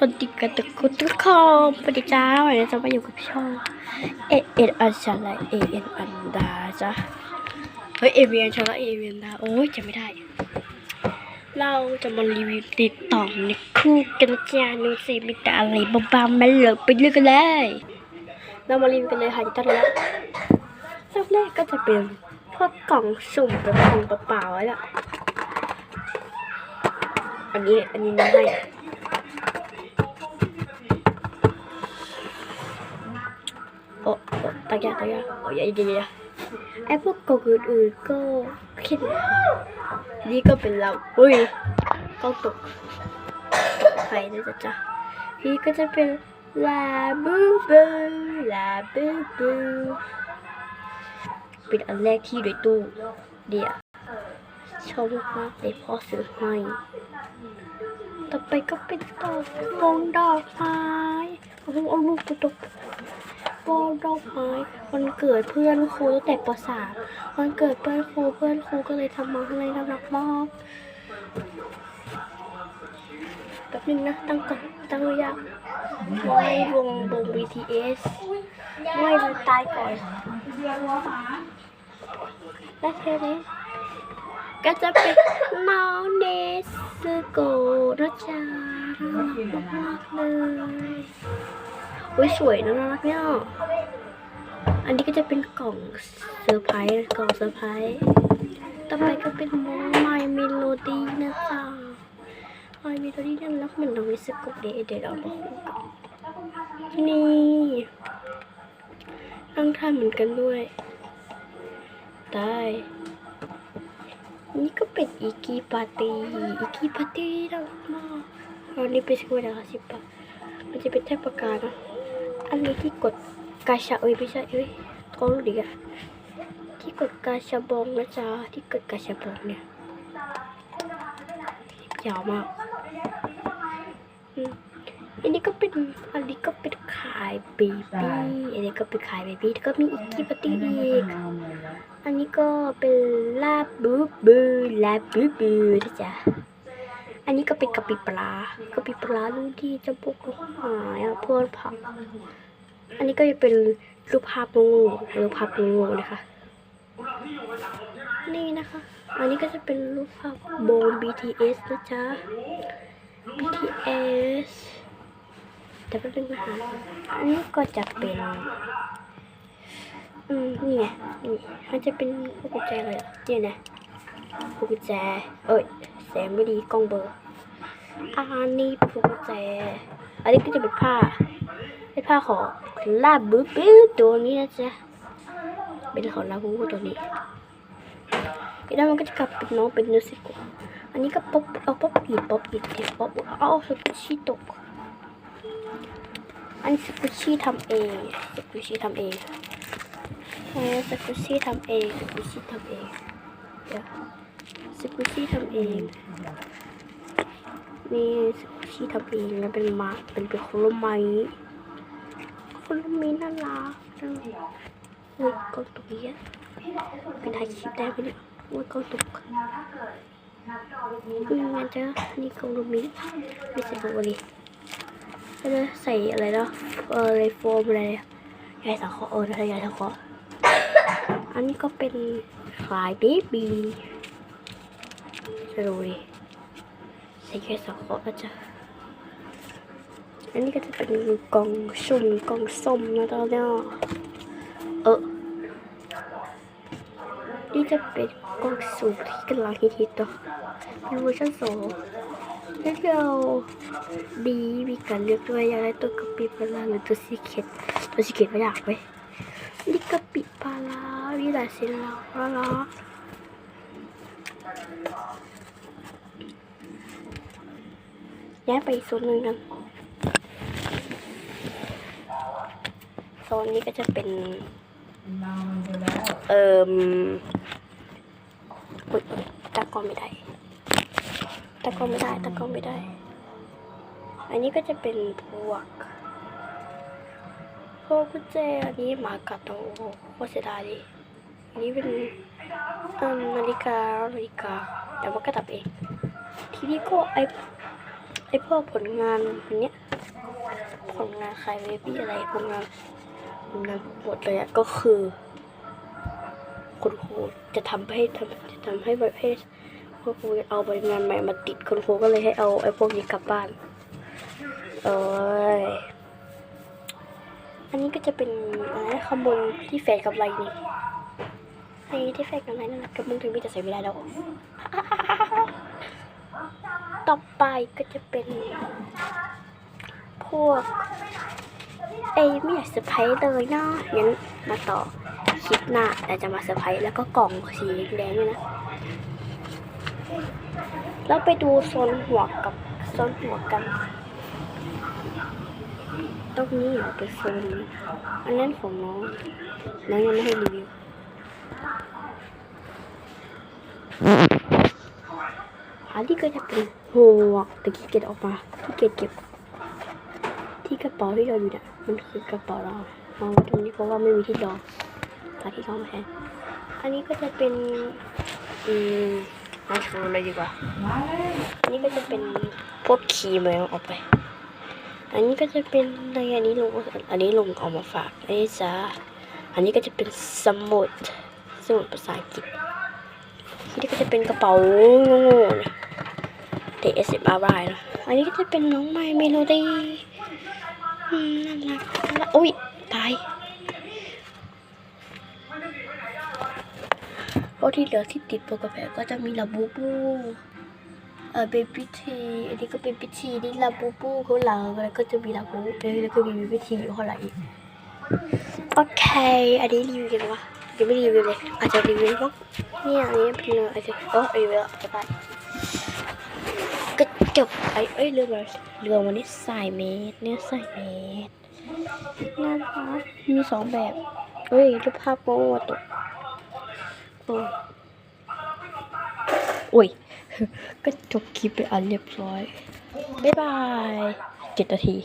สวัสดีกันทุกคนทุกคนสวัสดีจ้าวันนี้จะมาอยู่กับช่องเอเอ็นอันชาลเอเอ็นอันดาจ้ะเฮ้ยเอเวียนชาลเอเวียนดาโอ้ยจะไม่ได้ เราจะมารีวิวติดต่อในคู่กันจ้านูเซมิตาอะไรบ้าๆมาเลยไปเลือกกันเลย เรามารีวิวกันเลยค่ะจะต้อนรับรอบแรกก็จะเป็นพวกกล่องสุ่มแบบกล่องเปล่าๆแล้วอันนี้อันนี้น้ำให้ อ้ตะแกะตะแกอยเดี๋ยวเดียวไอ้พวกกองอื่นก็คิดนี่ก็เป็นเราอุ้ยกล้องตกไปนะจ๊ะจ๊ะนี่ก็จะเป็นลาบูบูลาบูบูเป็นอันแรกที่อยู่ในตู้เดียวชอบมากเลยพ่อซื้อให้ต่อไปก็เป็นดอกวงดอกไม้เอาเอาลูกไปตก วงดอกไม้วันเกิดเพื่อนครูตั้งแต่ป .3 วันเกิดเพื่อนครูเพื่อนครูก็เลยทำมาให้น่ารักมากแป๊บนึงนะตั้งก่อนตั้งรือยังไม่วงวง BTS ไม่มันตายก่อนและแค่นี้ก็จะเป็นน้องเนสโกนะจ๊ะน่ารักมากๆเลย อุ้ยสวยนะน่ารักเนี่ยอันนี้ก็จะเป็นกล่องเซอร์ไพรส์กล่องเซอร์ไพรส์ต่อไปก็เป็นมอไมเมโลดี้นะจ๊ะไมเมโลดี้น่ารักเหมือนน้องเนสโกเดเดี๋ยวเรามาคู่กันนี่ตั้งท่าเหมือนกันด้วยได้นี่ก็เป็นอีกีปาร์ตี้อีกีปาร์ตี้น่ารักมากอันนี้เป็นสกุลนะคะสิบบาทมันจะเป็นแท่งปากกานะ อันนี้ที่กดกาชาเอ้ยไม่ใช่เอ้ยท้องรู้ดีอะที่กดกาชาบองนะจ๊ะที่กดกาชาบองเนี่ยยาวมากอืมอันนี้ก็เป็นอันนี้ก็เป็นขายเบบี้อันนี้ก็เป็นขายเบบี้แล้วก็มีอีกกีปาร์ตี้อีกอันนี้ก็เป็นลาบบูบูลาบบูบูนะจ๊ะ อันนี้ก็เป็นกะปิปลากะปิปลาลูกที่จะพวกลูกหายเพื่อนผัก อันนี้ก็จะเป็นรูปภาพงูรูปภาพงูนะคะ นี่นะคะ อันนี้ก็จะเป็นรูปภาพโบม BTS นะจ๊ะ BTS แต่แป๊บนึงนะคะอันนี้ก็จะเป็น อืม นี่ไงนี่มันจะเป็นพวกกุญแจเลยเนี่ยนะพวกกุญแจ เอ้ย แสงไม่ดีกล้องเบอร์อันนี้พวกกุญแจอันนี้ก็จะเป็นผ้าเป็นผ้าของลาบูบูตัวนี้นะจ๊ะเป็นของลาบูบูตัวนี้แล้วมันก็จะกลับเป็นน้องเป็นเนื้อสิกว่าอันนี้ก็ป๊อปเอาป๊อปอีดป๊อปอีดเปป๊อปเอาสกุชี่ตก อันนี้สกุชี่ทำเองสกุชี่ทำเองเออสกุชี่ทำเองสกุชี่ทำเองเดี๋ยว สกุชี่ทำเองนี่สกุชี่ทำเองแล้วเป็นมาเป็นเป็นโคโลไม้โคโลไม้น่ารักเลยเฮ้ยกล้องตกเยอะเป็นถ่ายคลิปได้ไหมเนี่ยโอ้ยกล้องตกอืมงั้นจะนี่โคโลไม้ไม่ใส่ตัวนี้แล้วจะใส่อะไรเนาะเอออะไรโฟมอะไรอะยายสังเคราะห์เออใช่ยายสังเคราะห์อันนี้ก็เป็นขายเบบี้ จะดูดิใส่แค่สองข้อก็จะอันนี้ก็จะเป็นกองสุ่มกองส้มนะตอนนี้เออนี่จะเป็นกองสุ่มที่กำลังฮิตๆต่อเป็นเวอร์ชันสองแล้วเราดีมีการเลือกด้วยอยากได้ตัวกระปิบเวลาหรือตัวสีเขียดตัวสีเขียดไม่อยากไปนี่กะปิปลาร้ามีหลายสีแล้วปลาร้า ย้ายไปโซนหนึ่งกันโซนนี้ก็จะเป็น เอ่มอุ๊ยตากล้องไม่ได้ตากล้องไม่ได้ตากล้องไม่ได้ อันนี้ก็จะเป็นพวกพวกกุญแจอันนี้มากัดโอ้โหโคเสียดายดิอันนี้เป็นอิ่มนาฬิกานาฬิกาแต่ว่าก็ตับเอง ทีนี้ก็ไอ ไอพวกผลงานอันเนี้ยผลงานใครเบบี้อะไรผลงานผลงานหมดเลยอะก็คือคุณครูจะทำให้ทำจะทำให้ประเภทคุณครูเอาผลงานใหม่มาติดคุณครูก็เลยให้เอาไอ้พวกนี้กลับบ้านเอ้ยอันนี้ก็จะเป็นอะไรข้างบนที่แฟนกับไรนี่ไอ้ที่แฟนกับไรนั่นแหละกับมึงถึงพี่จะใส่ไม่ได้แล้ว ต่อไปก็จะเป็น พวก เอ้ยไม่อยากเซอร์ไพรส์เลยเนาะงั้นมาต่อคลิปหน้าแต่จะมาเซอร์ไพรส์แล้วก็กล่องสีแดงๆด้วยนะ แล้วไปดูโซนหัวกับโซนหัวกัน ตรงนี้เอาไปโซนนี้อันนั้นของน้องน้องยังไม่ให้รีวิวอันนี้ก็จะเป็น หัวตะกี้เก็บออกมาที่เก็บเก็บ ที่กระเป๋าที่เราอยู่เนี่ยมันคือกระเป๋าเราเอาไว้ตรงนี้เพราะว่าไม่มีที่รองหาที่รองมาแทนอันนี้ก็จะเป็นอืมมาโชว์เลยดีกว่าอันนี้ก็จะเป็นพวกครีมอะไรออกไป อันนี้ก็จะเป็นอะไรอันนี้ลงอันนี้ลงเอามาฝากอันนี้จ้าอันนี้ก็จะเป็นสมุดสมุดภาษาอังกฤษอันนี้ก็จะเป็นกระเป๋าโง่ๆนะ เตะเอสเอ็มอาร์ได้นะอันนี้ก็จะเป็นน้องไม้เมโลดี้อืมน่ารักน่าอุ้ย ตายเพราะที่เหลือที่ติดตัวกาแฟก็จะมีลาบูบูเออเบบี้ทีอันนี้ก็เป็นพิธีนี่ลาบูบูข้างหลังแล้วก็จะมีลาบูเอ้ยแล้วก็มีเบบี้ทีอยู่ข้างหลังอีกโอเค อันนี้รีวิวกันวะยังไม่รีวิวเลยอาจจะรีวิวบ้างเนี่ยอันนี้เป็นเรืออาจจะเออรีวิวแล้วจะไป จบไอ้เอ้ยเรือเรือวันนี้สายเมตรเนี่ยสายเมตรน่ารักมีสองแบบเฮ้ยรูปภาพโป้ตกโอ้อุ้ยก็จบคลิปไปอันเรียบร้อย บ๊ายบายเจ็ดนาที